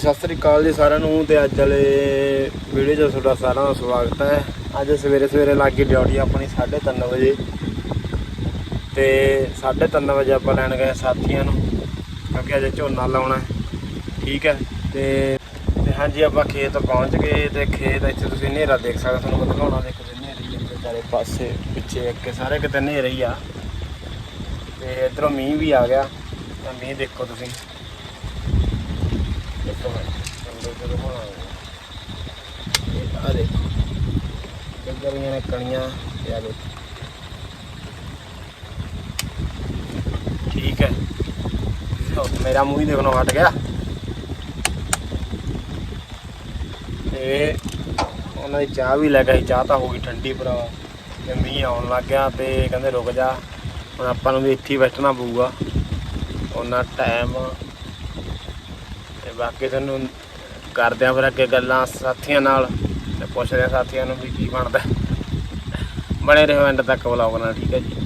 ਸਤਿ ਸ੍ਰੀ ਅਕਾਲ ਜੀ ਸਾਰਿਆਂ ਨੂੰ ਤੇ ਅੱਜ ਵਾਲੇ ਵੀਡੀਓ 'ਚ ਤੁਹਾਡਾ ਸਾਰਿਆਂ ਦਾ ਸਵਾਗਤ ਹੈ। ਅੱਜ ਸਵੇਰੇ ਸਵੇਰੇ ਲੱਗ ਗਈ ਡਿਊਟੀ ਆਪਣੀ 3:30 ਵਜੇ। ਤੇ 3:30 ਵਜੇ ਆਪਾਂ ਲੈਣ ਗਏ ਸਾਥੀਆਂ ਨੂੰ, ਕਿਉਂਕਿ ਅਜੇ ਝੋਨਾ ਲਾਉਣਾ ਠੀਕ ਹੈ, ਤੇ ਤੇ ਹਾਂਜੀ, ਆਪਾਂ ਖੇਤ ਪਹੁੰਚ ਗਏ ਤੇ ਖੇਤ ਇੱਥੇ ਤੁਸੀਂ ਹਨੇਰਾ ਦੇਖ ਸਕਦੇ ਤੁਹਾਨੂੰ ਮੈਂ ਦਿਖਾਉਣਾ ਦੇਖੋ ਜੀ, ਹਨੇਰੀ ਹੈ ਚਾਰੇ ਪਾਸੇ ਪਿੱਛੇ ਅੱਗੇ ਸਾਰੇ ਕਿਤੇ ਹਨੇਰਾ ਹੀ ਆ। ਤੇ ਇਧਰੋਂ ਮੀਂਹ ਵੀ ਆ ਗਿਆ, ਤਾਂ ਮੀਂਹ ਦੇਖੋ ਤੁਸੀਂ। ਦੇਖੋ ਮੈਂ ਅੰਦਰ ਜਦੋਂ ਨੇ ਕਣੀਆਂ ਤੇ ਆ ਦੇਖੋ ਠੀਕ ਹੈ। ਮੇਰਾ ਮੂੰਹ ਹੀ ਦੇਖਣੋਂ ਹਟ ਗਿਆ। ਤੇ ਉਹਨਾਂ ਦੀ ਚਾਹ ਵੀ ਲੈ ਗਈ ਚਾਹ ਤਾਂ ਹੋ ਗਈ ਠੰਡੀ ਭਰਾ ਤੇ ਮੀਂਹ ਆਉਣ ਲੱਗ ਗਿਆ ਤੇ ਕਹਿੰਦੇ ਰੁਕ ਜਾ। ਹੁਣ ਆਪਾਂ ਨੂੰ ਵੀ ਇੱਥੇ ਹੀ ਬੈਠਣਾ ਪਊਗਾ। ਉਹਨਾਂ ਟਾਈਮ ਤੇ ਬਾਕੀ ਤੁਹਾਨੂੰ ਕਰਦੇ ਆ ਫਿਰ ਅੱਗੇ ਗੱਲਾਂ ਸਾਥੀਆਂ ਨਾਲ ਤੇ ਪੁੱਛਦੇ ਆ ਸਾਥੀਆਂ ਨੂੰ ਵੀ ਕੀ ਬਣਦਾ। ਬਣੇ ਰਹੋ ਐਂਡ ਤੱਕ ਵਲੌਗ ਨਾਲ, ਠੀਕ ਹੈ ਜੀ?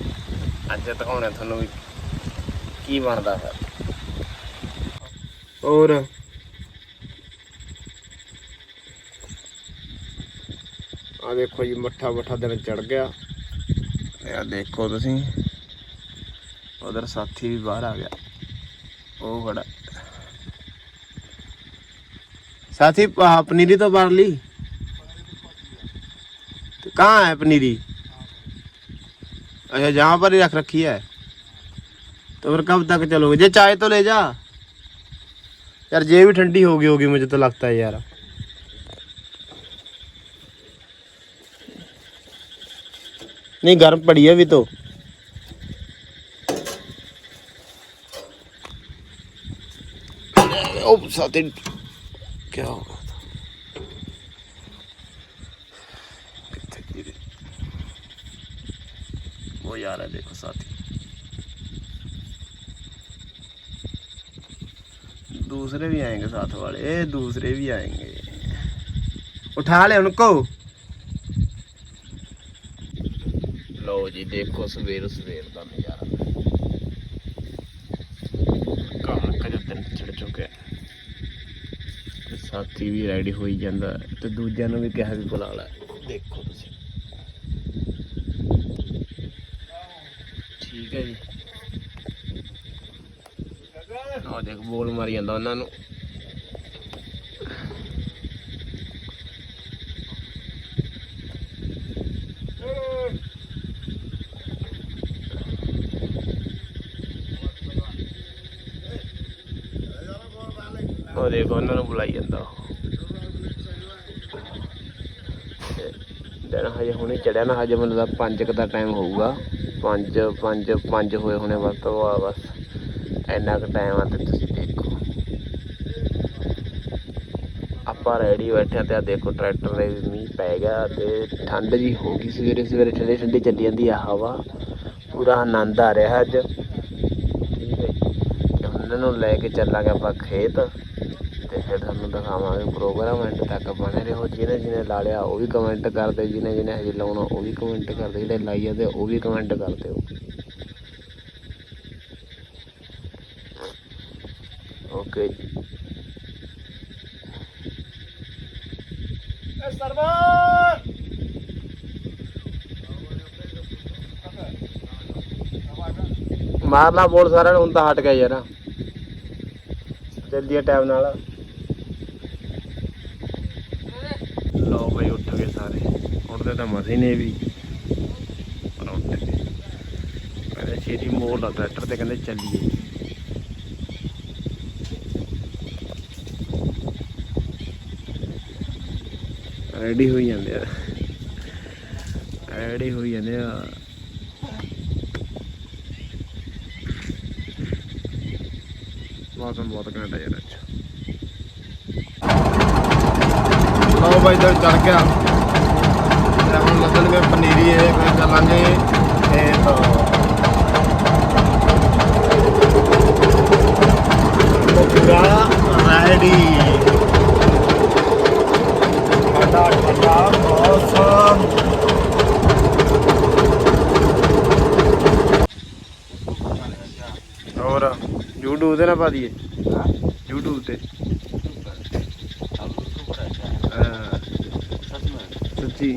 ਅੱਜ ਦਿਖਾਉਣੇ ਤੁਹਾਨੂੰ ਵੀ ਕੀ ਬਣਦਾ ਫਿਰ। ਹੋਰ? ਆ ਦੇਖੋ ਜੀ, ਮੱਠਾ ਮੱਠਾ ਦਿਨ ਚੜ ਗਿਆ। ਇਹ ਆ ਦੇਖੋ ਤੁਸੀਂ, ਉਧਰ ਸਾਥੀ ਵੀ ਬਾਹਰ ਆ ਗਿਆ। ਉਹ ਖੜਾ। साथी पनीरी तो बार ली। तो कहाँ है पनीरी? अच्छा जहाँ पर ही रख रखी है। तो फिर कब तक चलोगे? जे चाय तो ले जा। यार ये भी ठंडी होगी होगी, मुझे तो लगता है यार। नहीं, गर्म पड़ी है अभी तो। ओ, साथी। क्या होगा कितने गिरे वो यार है देखो साथी दूसरे भी आएंगे साथ वाले ए दूसरे भी आएंगे उठा ले उनको लो जी देखो सवेर सवेर का नजारा ਸਾਥੀ ਵੀ ਰੈਡੀ ਹੋਈ ਜਾਂਦਾ ਤੇ ਦੂਜਿਆਂ ਨੂੰ ਵੀ ਕਿਹਾ ਵੀ ਬੁਲਾ ਲੈ। ਦੇਖੋ ਤੁਸੀਂ। ਠੀਕ ਹੈ ਜੀ। ਆਹ ਦੇਖ ਬੋਲ ਮਾਰੀ ਜਾਂਦਾ ਉਹਨਾਂ ਨੂੰ। ਉਹ ਦੇਖੋ ਉਹਨਾਂ ਨੂੰ ਬੁਲਾਈ ਜਾਂਦਾ ਦਿਨ ਹਜੇ ਹੁਣੇ ਚੜਿਆ ਨਾ, ਹਜੇ ਮੈਨੂੰ ਲੱਗਦਾ 5 ਦਾ ਟਾਈਮ ਹੋਊਗਾ। 5 5 5 ਹੋਏ ਹੋਣੇ ਬਸ ਤੋਂ ਬਾਅਦ ਬਸ ਇੰਨਾ ਕੁ ਟਾਈਮ ਆ ਤੇ ਤੁਸੀਂ ਦੇਖੋ। ਆਪਾਂ ਰੈਡੀ ਬੈਠੇ ਤੇ ਆ ਦੇਖੋ ਟਰੈਕਟਰ ਦੇ ਵੀ ਮੀਂਹ ਪੈ ਗਿਆ ਤੇ ਠੰਡ ਜੀ ਹੋ ਗਈ ਸਵੇਰੇ ਸਵੇਰੇ ਠੰਡੀ ਠੰਡੀ ਚੱਲੀ ਜਾਂਦੀ ਆ ਹਵਾ। ਪੂਰਾ ਆਨੰਦ ਆ ਰਿਹਾ ਅੱਜ। ਇਹਨਾਂ ਨੂੰ ਲੈ ਕੇ ਚੱਲਾਂਗੇ ਆਪਾਂ ਖੇਤ ਤੇ ਫਿਰ ਤੁਹਾਨੂੰ ਦਿਖਾਵਾਂਗੇ ਪ੍ਰੋਗਰਾਮ ਐਂਡ ਤੱਕ ਬਣੇ ਰਹੋ। ਜਿਹਨੇ ਜਿਹਨੇ ਲਾ ਲਿਆ ਉਹ ਵੀ ਕਮੈਂਟ ਕਰਦੇ ਜਿਹਨੇ ਜਿਹਨੇ ਹਜੇ ਲਾਉਣਾ ਉਹ ਵੀ ਕਮੈਂਟ ਕਰਦੇ ਜਿਹੜੇ ਲਾਈ ਜਾਂਦੇ ਉਹ ਵੀ ਕਮੈਂਟ ਕਰ ਦਿਓ ਓਕੇ ਜੀ ਮਾਰਨਾ ਬੋਲ ਸਾਰਿਆਂ ਨੂੰ ਹੁਣ ਤਾਂ ਹਟ ਗਿਆ ਯਾਰ। ਚੱਲਦੀ ਜਲਦੀ ਟਾਈਮ ਨਾਲ। ਲਓ ਬਈ ਉੱਠ ਗਏ ਸਾਰੇ। ਉੱਠਦੇ ਤਾਂ ਮਸੇ ਨੇ ਵੀ। ਪਰ ਉੱਠ ਗਏ ਕਹਿੰਦੇ ਛੇਤੀ ਮੋੜ ਲਾ ਟਰੈਕਟਰ ਤੇ ਕਹਿੰਦੇ ਚੱਲੀਏ। ਰੈਡੀ ਹੋਈ ਜਾਂਦੇ ਆ। ਰੈਡੀ ਹੋਈ ਜਾਂਦੇ ਆ। ਮੌਸਮ ਬਹੁਤ ਘੈਂਟ ਹੈ ਯਾਰ ਅੱਜ ਲਓ ਬਾਈ ਇਧਰ ਚੜ ਗਿਆ। ਤੇ ਹੁਣ ਲੱਗਣਗੇ ਪਨੀਰੀ ਹੈ ਫਿਰ ਚੱਲਾਂਗੇ। ਤੇ ਤੋਂ ਪੂਰਾ ਰੈਡੀ ਠੰਡਾ ਠੰਡਾ ਮੌਸਮ YouTube ਤੇ ਨਾ ਪਾ ਦਈਏ YouTube ਤੇ ਸਾਥੀ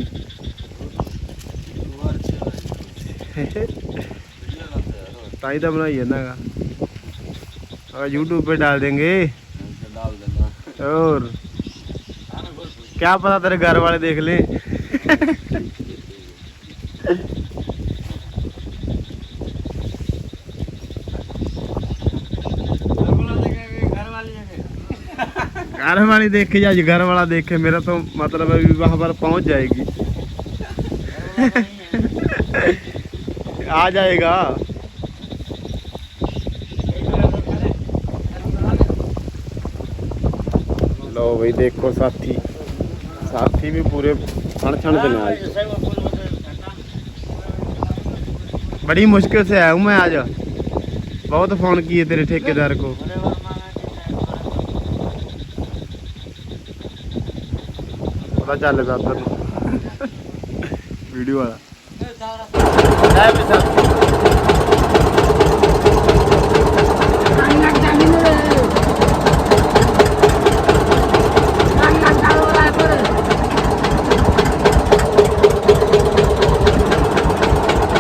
ਤਾਂ ਹੀ ਤਾਂ ਬਣਾਈ ਜਾਂਦਾ ਹੈਗਾ और यूट्यूब पे डाल देंगे और क्या पता तेरे घर वाले देख लें घर वाली देखे या घर वाला देखे, मेरा तो मतलब अभी वहाँ पर पहुँच जाएगी। आ जाएगा। लो भाई, देखो साथी। साथी भी पूरे छण छण के बड़ी मुश्किल से आया हूँ मैं आज। बहुत फ़ोन किए तेरे ठेकेदार को। ਪਤਾ ਚੱਲ ਪਿਆ ਉਧਰ ਨੂੰ। ਵੀਡੀਓ ਵਾਲਾ। ਲੈ ਵੀ ਸਾਥੀ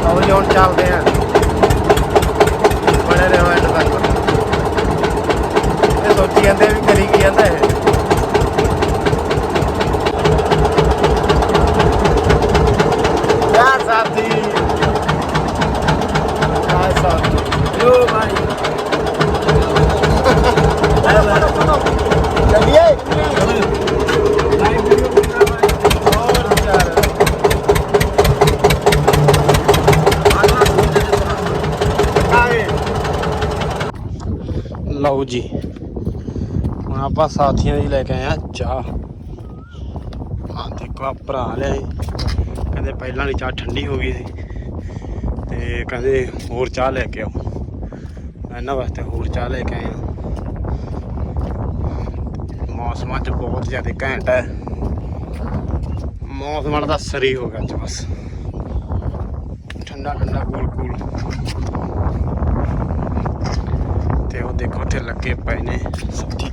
ਆਓ ਜੀ ਹੁਣ ਚੱਲਦੇ ਆ ਬੜੇ ਰਹੋ ਐਂਡ ਤੱਕ ਇਹ ਸੋਚੀ ਜਾਂਦੇ ਵੀ ਕਰੀ ਕੀ ਜਾਂਦਾ ਇਹ ਯਾਰ ਸਾਥੀ ਯਾਰ ਸਾਥੀ ਯੋ ਭਾਈ ਚੱਲੀਏ ਹੋਰ ਵਿਚਾਰ ਲਓ ਜੀ। ਹੁਣ ਆਪਾਂ ਸਾਥੀਆਂ ਦੀ ਲੈ ਕੇ ਆਏ ਆ ਚਾਹ। ਆ ਦੇਖੋ ਆ ਭਰਾ ਲਿਆਏ ਕਹਿੰਦੇ ਪਹਿਲਾਂ ਵਾਲੀ ਚਾਹ ਠੰਡੀ ਹੋ ਗਈ ਸੀ। ਤੇ ਕਹਿੰਦੇ ਹੋਰ ਚਾਹ ਲੈ ਕੇ ਆਓ। ਇਹਨਾਂ ਵਾਸਤੇ ਹੋਰ ਚਾਹ ਲੈ ਕੇ ਆਏ ਆ ਮੌਸਮਾਂ 'ਚ ਬਹੁਤ ਜ਼ਿਆਦਾ ਘੈਂਟ ਹੈ। ਮੌਸਮ ਦਾ ਸਰੀ ਹੋ ਗਿਆ ਅੱਜ ਬਸ। ਠੰਡਾ ਠੰਡਾ ਕੂਲ ਕੂਲ ਤੇ ਉਹ ਦੇਖੋ ਉੱਥੇ ਲੱਗੇ ਪਏ ਨੇ। ਸਾਥੀ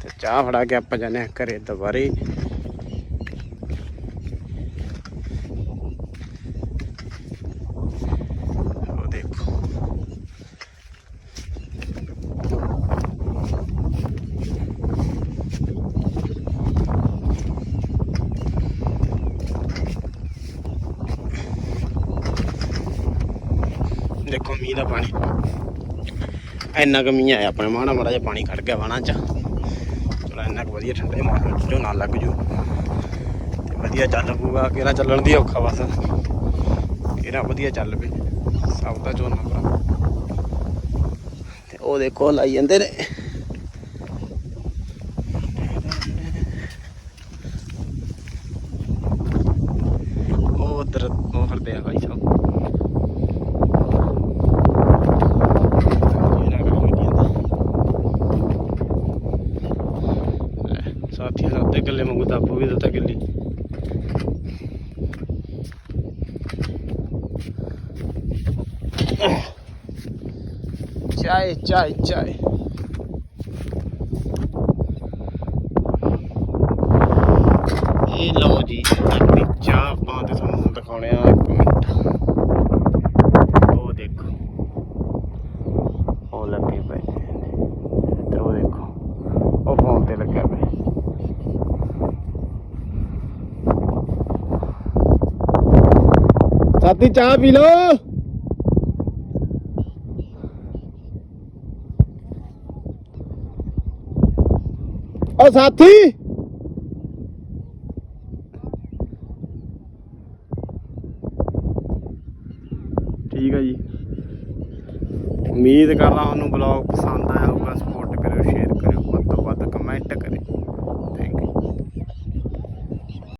ਤੇ ਚਾਹ ਫੜਾ ਕੇ ਆਪਾਂ ਜਾਂਦੇ ਘਰੇ ਦੁਬਾਰੇ ਉਹ ਦੇਖੋ ਦੇਖੋ ਮੀਂਹ ਦਾ ਪਾਣੀ। ਇੰਨਾ ਕੁ ਮੀਂਹ ਆਇਆ ਆਪਣੇ ਮਾੜਾ ਮਾੜਾ ਜਿਹਾ ਪਾਣੀ ਖੜ ਗਿਆ ਵਾਣਾ ਚ। ਚਲੋ ਇੰਨਾ ਕੁ ਵਧੀਆ ਠੰਡੇ ਮੌਸਮ ਚ ਝੋਨਾ ਲੱਗ ਜੂ। ਤੇ ਵਧੀਆ ਚੱਲ ਪੂਗਾ ਕਿਹੜਾ ਚੱਲਣ ਦੀ ਔਖਾ ਬਸ। ਕਿਹੜਾ ਵਧੀਆ ਚੱਲ ਪਏ, ਸਭ ਦਾ ਝੋਨਾ ਭਰਾ। ਤੇ ਉਹ ਦੇਖੋ, ਲਾਈ ਜਾਂਦੇ ਨੇ। ਉਹ ਉਧਰ, ਉਹ ਫਿਰਦੇ ਆ ਭਾਈ ਸਾਹਿਬ ਇਹਨਾਂ ਕੰਮ ਨਹੀਂ ਆਉਂਦਾ ਸਾਥੀਆਂ ਦਾ ਅੱਧੇ ਕਿੱਲੇ ਮੰਗੂ ਤਾਂ ਆਪੂ ਵੀ ਦਿੱਤਾ ਕਿੱਲੀ ਚਾਏ ਚਾਏ ਚਾਏ। ਇਹ ਲਓ ਜੀ ਆਪਣੀ ਚਾਹ ਪਾਉਂ ਤੇ ਤੁਹਾਨੂੰ ਦਿਖਾਉਣੇ ਆ ਇੱਕ ਮਿੰਟ। ਉਹ ਦੇਖੋ। ਉਹ ਲੱਗੇ ਪਏ ਤੇ ਉਹ ਦੇਖੋ, ਉਹ ਫੋਨ ਤੇ ਲੱਗਿਆ ਪਿਆ ਸਾਥੀ ਚਾਹ ਪੀ ਲਓ। ਓ ਸਾਥੀ। ਠੀਕ ਹੈ ਜੀ। ਉਮੀਦ ਕਰਦਾ ਤੁਹਾਨੂੰ ਬਲੌਗ ਪਸੰਦ ਆਇਆ ਹੋਊਗਾ। ਸਪੋਰਟ ਕਰਿਓ ਸ਼ੇਅਰ ਕਰਿਓ, ਵੱਧ ਤੋਂ ਵੱਧ ਕਮੈਂਟ ਕਰਿਓ।